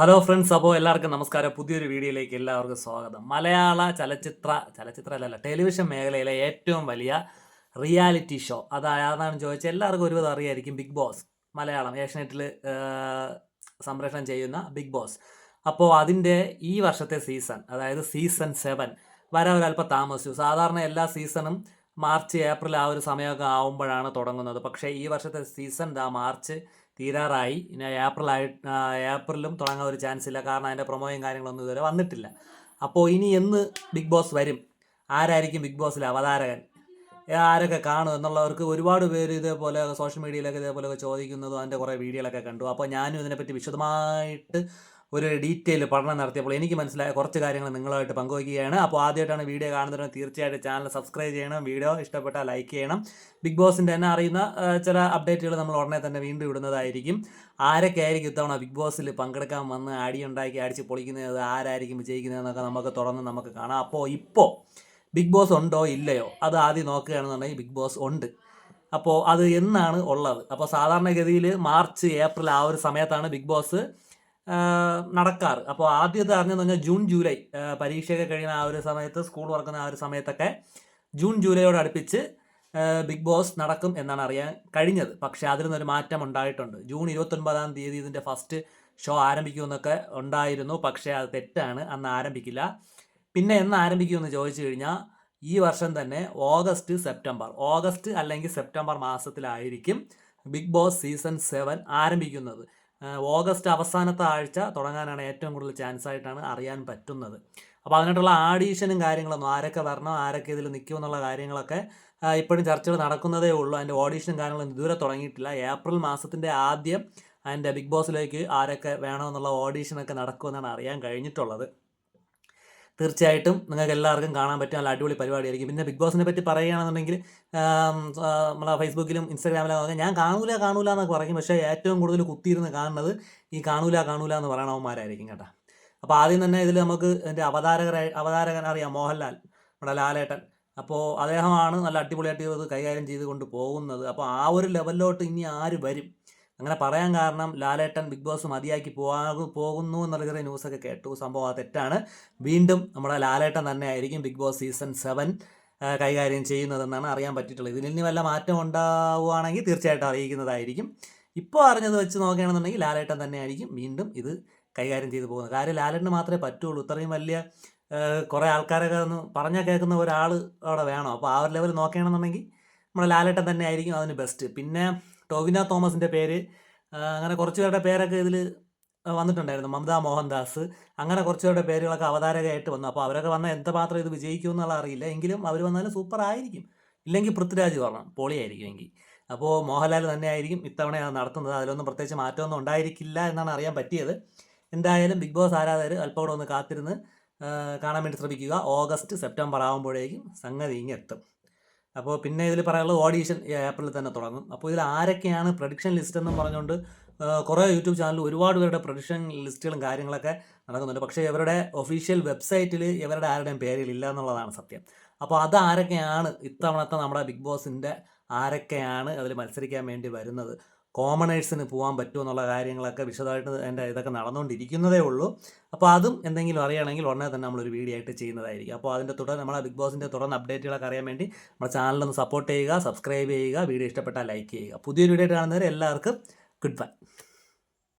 Hello friends അപ്പോൾ എല്ലാവർക്കും നമസ്കാരം. പുതിയൊരു വീഡിയോയിലേക്ക് എല്ലാവർക്കും സ്വാഗതം. മലയാള ചലച്ചിത്ര ചലച്ചിത്ര അല്ല ടെലിവിഷൻ മേഖലയിലെ ഏറ്റവും വലിയ റിയാലിറ്റി ഷോ അതായതാണ് ചോദിച്ചാൽ എല്ലാവർക്കും ഒരുപാട് അറിയായിരിക്കും ബിഗ് ബോസ് മലയാളം ഏഷ്യനെറ്റിൽ സംപ്രേഷണം ചെയ്യുന്ന ബിഗ് ബോസ് അപ്പോൾ അതിന്റെ ഈ വർഷത്തെ സീസൺ അതായത് സീസൺ സെവൻ വരാൻ ഒരല്പം താമസിച്ചു. സാധാരണ എല്ലാ സീസണും മാർച്ച് ഏപ്രിൽ ആ ഒരു സമയമൊക്കെ ആവുമ്പോഴാണ് തുടങ്ങുന്നത്. പക്ഷേ ഈ വർഷത്തെ സീസൺ ദാ മാർച്ച് തീരാറായി. ഇനി ഏപ്രിൽ ആയി ഏപ്രിലും തുടങ്ങാൻ ഒരു ചാൻസ് ഇല്ല. കാരണം അതിന്റെ പ്രൊമോയും കാര്യങ്ങളൊന്നും ഇതുവരെ വന്നിട്ടില്ല. അപ്പോൾ ഇനി എന്ന് ബിഗ് ബോസ് വരും? ആരായിരിക്കും ബിഗ് ബോസിലെ അവതാരകൻ? ആരൊക്കെ കാണും എന്നുള്ളവർക്ക് ഒരുപാട് പേര് ഇതേപോലെ സോഷ്യൽ മീഡിയയിലൊക്കെ ഇതേപോലെയൊക്കെ ചോദിക്കുന്നതും അതിന്റെ കുറേ വീഡിയോകളൊക്കെ കണ്ടു. അപ്പോൾ ഞാനും ഇതിനെപ്പറ്റി വിശദമായിട്ട് ഒരു ഡീറ്റെയിൽ പഠനം നടത്തിയപ്പോൾ എനിക്ക് മനസ്സിലായ കുറച്ച് കാര്യങ്ങൾ നിങ്ങളുമായിട്ട് പങ്കുവയ്ക്കുകയാണ്. അപ്പോൾ ആദ്യമായിട്ടാണ് വീഡിയോ കാണുന്നതിന് തീർച്ചയായിട്ടും ചാനൽ സബ്സ്ക്രൈബ് ചെയ്യണം. വീഡിയോ ഇഷ്ടപ്പെട്ടാൽ ലൈക്ക് ചെയ്യണം. ബിഗ് ബോസിന്റെ തന്നെ അറിയുന്ന ചില അപ്ഡേറ്റുകൾ നമ്മൾ ഉടനെ തന്നെ വീണ്ടും ഇടുന്നതായിരിക്കും. ആരൊക്കെ ആയിരിക്കും ഇത്തവണ ബിഗ് ബോസിൽ പങ്കെടുക്കാൻ വന്ന് അടി ഉണ്ടാക്കി അടിച്ച് പൊളിക്കുന്നത്? ആരായിരിക്കും വിജയിക്കുന്നതെന്നൊക്കെ നമുക്ക് തുറന്ന് നമുക്ക് കാണാം. അപ്പോൾ ഇപ്പോൾ ബിഗ് ബോസ് ഉണ്ടോ ഇല്ലയോ? അത് ആദ്യം നോക്കുകയാണെന്നുണ്ടെങ്കിൽ ബിഗ് ബോസ് ഉണ്ട്. അപ്പോൾ അത് എന്നാണ് ഉള്ളത്? അപ്പോൾ സാധാരണഗതിയിൽ മാർച്ച് ഏപ്രിൽ ആ ഒരു സമയത്താണ് ബിഗ് ബോസ് നടക്കാറ്. അപ്പോൾ ആദ്യത്തെ അറിഞ്ഞെന്ന് പറഞ്ഞാൽ ജൂൺ ജൂലൈ. പരീക്ഷയൊക്കെ കഴിയുന്ന ആ ഒരു സമയത്ത് സ്കൂൾ തുറക്കുന്ന ആ ഒരു സമയത്തൊക്കെ ജൂൺ ജൂലൈയോട് അടുപ്പിച്ച് ബിഗ് ബോസ് നടക്കും എന്നാണ് അറിയാൻ കഴിഞ്ഞത്. പക്ഷേ അതിൽ നിന്നൊരു മാറ്റം ഉണ്ടായിട്ടുണ്ട്. ജൂൺ ഇരുപത്തൊൻപതാം തീയതി ഇതിന്റെ ഫസ്റ്റ് ഷോ ആരംഭിക്കുമെന്നൊക്കെ ഉണ്ടായിരുന്നു. പക്ഷേ അത് തെറ്റാണ്. അന്ന് ആരംഭിക്കില്ല. പിന്നെ എന്ന് ആരംഭിക്കുമെന്ന് ചോദിച്ചു കഴിഞ്ഞാൽ ഈ വർഷം തന്നെ ഓഗസ്റ്റ് സെപ്റ്റംബർ. ഓഗസ്റ്റ് അല്ലെങ്കിൽ സെപ്റ്റംബർ മാസത്തിലായിരിക്കും ബിഗ് ബോസ് സീസൺ സെവൻ ആരംഭിക്കുന്നത്. ഓഗസ്റ്റ് അവസാനത്തെ ആഴ്ച തുടങ്ങാനാണ് ഏറ്റവും കൂടുതൽ ചാൻസ് ആയിട്ടാണ് അറിയാൻ പറ്റുന്നത്. അപ്പോൾ അതിനായിട്ടുള്ള ആഡീഷനും കാര്യങ്ങളൊന്നും ആരൊക്കെ വരണം ആരൊക്കെ ഇതിൽ നിൽക്കും എന്നുള്ള കാര്യങ്ങളൊക്കെ ഇപ്പോഴും ചർച്ചകൾ നടക്കുന്നതേ ഉള്ളൂ. അതിന്റെ ഓഡീഷനും കാര്യങ്ങളൊന്നും ഇതുവരെ തുടങ്ങിയിട്ടില്ല. ഏപ്രിൽ മാസത്തിന്റെ ആദ്യം അതിന്റെ ബിഗ് ബോസിലേക്ക് ആരൊക്കെ വേണമെന്നുള്ള ഓഡീഷനൊക്കെ നടക്കുമെന്നാണ് അറിയാൻ കഴിഞ്ഞിട്ടുള്ളത്. തീർച്ചയായിട്ടും നിങ്ങൾക്ക് എല്ലാവർക്കും കാണാൻ പറ്റും നല്ല അടിപൊളി പരിപാടിയായിരിക്കും. പിന്നെ ബിഗ് ബോസിനെ പറ്റി പറയുകയാണെന്നുണ്ടെങ്കിൽ നമ്മളെ ഫേസ്ബുക്കിലും ഇൻസ്റ്റാഗ്രാമിലും ഒക്കെ ഞാൻ കാണൂല കാണൂല എന്നൊക്കെ പറയും. പക്ഷേ ഏറ്റവും കൂടുതൽ കുത്തിയിരുന്ന് കാണുന്നത് ഈ കാണൂല കാണൂല എന്ന് പറയണവന്മാരായിരിക്കും കേട്ടോ. അപ്പോൾ ആദ്യം തന്നെ ഇതിൽ നമുക്ക് എന്റെ അവതാരകരായി അവതാരകൻ അറിയാം മോഹൻലാൽ നമ്മുടെ ലാലേട്ടൻ. അപ്പോൾ അദ്ദേഹമാണ് നല്ല അടിപൊളിയായിട്ട് കൈകാര്യം ചെയ്തുകൊണ്ട് പോകുന്നത്. അപ്പോൾ ആ ഒരു ലെവലിലോട്ട് ഇനി ആര് വരും? അങ്ങനെ പറയാൻ കാരണം ലാലേട്ടൻ ബിഗ് ബോസ് മതിയാക്കി പോകാ പോകുന്നു എന്നുള്ള ന്യൂസൊക്കെ കേട്ടു. സംഭവം അത് തെറ്റാണ്. വീണ്ടും നമ്മുടെ ലാലേട്ടൻ തന്നെ ആയിരിക്കും ബിഗ് ബോസ് സീസൺ സെവൻ കൈകാര്യം ചെയ്യുന്നതെന്നാണ് അറിയാൻ പറ്റിയിട്ടുള്ളത്. ഇതിൽ ഇനി വല്ല മാറ്റം ഉണ്ടാവുകയാണെങ്കിൽ തീർച്ചയായിട്ടും അറിയിക്കുന്നതായിരിക്കും. ഇപ്പോൾ അറിഞ്ഞത് വെച്ച് നോക്കുകയാണെന്നുണ്ടെങ്കിൽ ലാലേട്ടൻ തന്നെ ആയിരിക്കും വീണ്ടും ഇത് കൈകാര്യം ചെയ്തു പോകുന്നത്. കാര്യം ലാലേട്ടന് മാത്രമേ പറ്റുള്ളൂ. ഇത്രയും വലിയ കുറേ ആൾക്കാരൊക്കെ ഒന്ന് പറഞ്ഞാൽ കേൾക്കുന്ന ഒരാൾ അവിടെ വേണം. അപ്പോൾ ആ ഒരു ലെവൽ നോക്കുകയാണെന്നുണ്ടെങ്കിൽ നമ്മുടെ ലാലേട്ടൻ തന്നെ ആയിരിക്കും അതിന് ബെസ്റ്റ്. പിന്നെ ടോവിനോ തോമസിന്റെ പേര്. അങ്ങനെ കുറച്ച് പേരുടെ പേരൊക്കെ ഇതിൽ വന്നിട്ടുണ്ടായിരുന്നു. മമത മോഹൻദാസ്. അങ്ങനെ കുറച്ച് പേരുടെ പേരുകളൊക്കെ അവതാരകയായിട്ട് വന്നു. അപ്പോൾ അവരൊക്കെ വന്നാൽ എന്തുമാത്രം ഇത് വിജയിക്കും എന്നുള്ള അറിയില്ല. എങ്കിലും അവർ വന്നാലും സൂപ്പർ ആയിരിക്കും. ഇല്ലെങ്കിൽ പൃഥ്വിരാജ് പറഞ്ഞു പൊളിയായിരിക്കും എങ്കിൽ അപ്പോൾ മോഹൻലാൽ തന്നെ ആയിരിക്കും ഇത്തവണ നടത്തുന്നത്. അതിലൊന്നും പ്രത്യേകിച്ച് മാറ്റമൊന്നും ഉണ്ടായിരിക്കില്ല എന്നാണ് അറിയാൻ പറ്റിയത്. എന്തായാലും ബിഗ് ബോസ് ആരാധകർ അല്പം കൂടെ ഒന്ന് കാത്തിരുന്ന് കാണാൻ വേണ്ടി ശ്രമിക്കുക. ഓഗസ്റ്റ് സെപ്റ്റംബർ ആകുമ്പോഴേക്കും സംഗതി ഇങ്ങ് എത്തും അപ്പോൾ പിന്നെ ഇതിൽ പറയാനുള്ളത് ഓഡീഷൻ ഏപ്രിലിൽ തന്നെ തുടങ്ങും. അപ്പോൾ ഇതിൽ ആരൊക്കെയാണ് പ്രഡിക്ഷൻ ലിസ്റ്റ് എന്ന് പറഞ്ഞുകൊണ്ട് കുറേ യൂട്യൂബ് ചാനലിൽ ഒരുപാട് പേരുടെ പ്രഡിക്ഷൻ ലിസ്റ്റുകളും കാര്യങ്ങളൊക്കെ നടക്കുന്നുണ്ട്. പക്ഷേ ഇവരുടെ ഒഫീഷ്യൽ വെബ്സൈറ്റിൽ ഇവരുടെ ആരുടെയും പേരിലില്ല എന്നുള്ളതാണ് സത്യം. അപ്പോൾ അത് ആരൊക്കെയാണ് ഇത്തവണത്തെ നമ്മുടെ ബിഗ് ബോസിന്റെ ആരൊക്കെയാണ് അതിൽ മത്സരിക്കാൻ വേണ്ടി വരുന്നത്? കോമണേഴ്സിന് പോകാൻ പറ്റുമോ എന്നുള്ള കാര്യങ്ങളൊക്കെ വിശദമായിട്ട് എന്റെ ഇതൊക്കെ നടന്നുകൊണ്ടിരിക്കുന്നതേ ഉള്ളൂ. അപ്പോൾ അതും എന്തെങ്കിലും അറിയണമെങ്കിൽ ഉടനെ തന്നെ നമ്മളൊരു വീഡിയോ ആയിട്ട് ചെയ്യുന്നതായിരിക്കും. അപ്പോൾ അതിന്റെ തുടർ നമ്മളെ ബിഗ് ബോസിന്റെ തുടർന്ന് അപ്ഡേറ്റുകളൊക്കെ അറിയാൻ വേണ്ടി നമ്മുടെ ചാനലൊന്ന് സപ്പോർട്ട് ചെയ്യുക സബ്സ്ക്രൈബ് ചെയ്യുക വീഡിയോ ഇഷ്ടപ്പെട്ടാൽ ലൈക്ക് ചെയ്യുക. പുതിയൊരു വീഡിയോ ആയിട്ട് കാണുന്നവരെ എല്ലാവർക്കും ഗുഡ് ബൈ